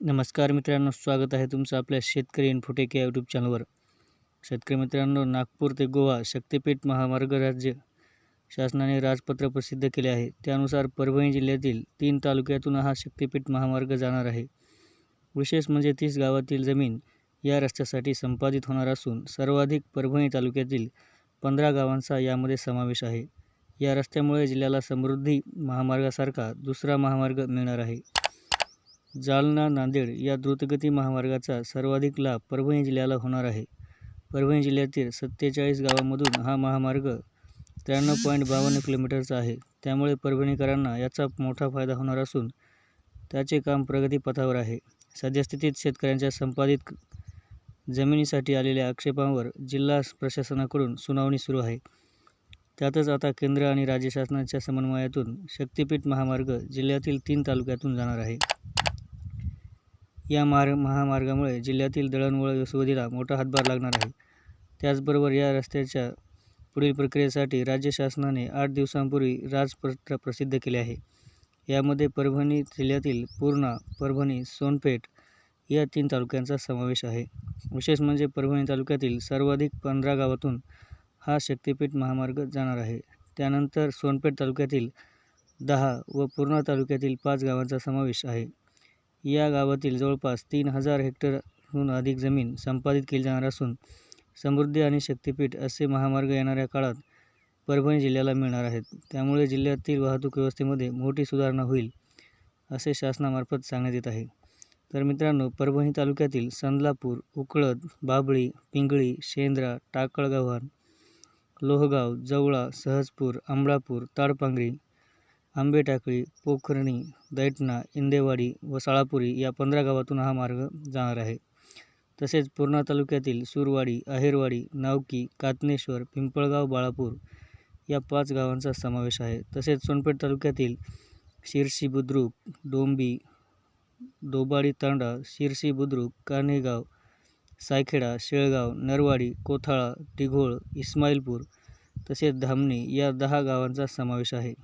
नमस्कार मित्रांनो स्वागत आहे तुमचं आपल्या शेतकरी इन्फोटेक या यूट्यूब चॅनलवर शेतकरी मित्रांनो नागपूर ते गोवा शक्तिपीठ महामार्ग राज्य शासनाने राजपत्र प्रसिद्ध केले आहे. त्यानुसार परभणी जिल्ह्यातील तीन तालुक्यातून हा शक्तिपीठ महामार्ग जाणार आहे. विशेष म्हणजे तीस गावातील जमीन या रस्त्यासाठी संपादित होणार असून सर्वाधिक परभणी तालुक्यातील पंधरा गावांचा यामध्ये समावेश आहे. या रस्त्यामुळे जिल्ह्याला समृद्धी महामार्गासारखा दुसरा महामार्ग मिळणार आहे. जालना नांदेड या द्रुतगती महामार्गाचा सर्वाधिक लाभ परभणी जिल्ह्याला होणार आहे. परभणी जिल्ह्यातील सत्तेचाळीस गावांमधून हा महामार्ग त्र्याण्णव पॉईंट बावन्न किलोमीटरचा आहे. त्यामुळे परभणीकरांना याचा मोठा फायदा होणार असून त्याचे काम प्रगतीपथावर आहे. सद्यस्थितीत शेतकऱ्यांच्या संपादित जमिनीसाठी आलेल्या आक्षेपांवर जिल्हा प्रशासनाकडून सुनावणी सुरू आहे. त्यातच आता केंद्र आणि राज्य शासनाच्या समन्वयातून शक्तिपीठ महामार्ग जिल्ह्यातील तीन तालुक्यातून जाणार आहे. या मार्ग महामार्गामुळे जिल्ह्यातील दळणवळण सुविधेला मोठा हातभार लागणार आहे. त्याचबरोबर या रस्त्याच्या पुढील प्रक्रियेसाठी राज्य शासनाने आठ दिवसांपूर्वी राजपत्र प्रसिद्ध केले आहे. यामध्ये परभणी जिल्ह्यातील पूर्णा परभणी सोनपेठ या तीन तालुक्यांचा समावेश आहे. विशेष म्हणजे परभणी तालुक्यातील सर्वाधिक पंधरा गावातून हा शक्तिपीठ महामार्ग जाणार आहे. त्यानंतर सोनपेठ तालुक्यातील दहा व पूर्णा तालुक्यातील पाच गावांचा समावेश आहे. या गावातील जवळपास तीन हजार हेक्टरहून अधिक जमीन संपादित केली जाणार असून समृद्धी आणि शक्तिपीठ असे महामार्ग येणाऱ्या काळात परभणी जिल्ह्याला मिळणार आहेत. त्यामुळे जिल्ह्यातील वाहतूक व्यवस्थेमध्ये मोठी सुधारणा होईल असे शासनामार्फत सांगण्यात येत आहे. तर मित्रांनो परभणी तालुक्यातील संदलापूर उकळद बाबळी पिंगळी शेंद्रा टाकळगव्हाण लोहगाव जवळा सहजपूर अमळापूर ताडपांगरी आंबेटाकळी पोखर्णी दैठणा इंदेवाडी व साळापुरी या पंधरा गावातून हा मार्ग जाणार आहे. तसेच पूर्णा तालुक्यातील सुरवाडी अहेरवाडी नावकी कातनेश्वर पिंपळगाव बाळापूर या पाच गावांचा समावेश आहे. तसेच सोनपेठ तालुक्यातील शिरशी बुद्रुक डोंबी दोबाडी तांडा शिरशी बुद्रुक कान्हेगाव सायखेडा शेळगाव नरवाडी कोथाळा टिघोळ इस्माईलपूर तसेच धामणी या दहा गावांचा समावेश आहे.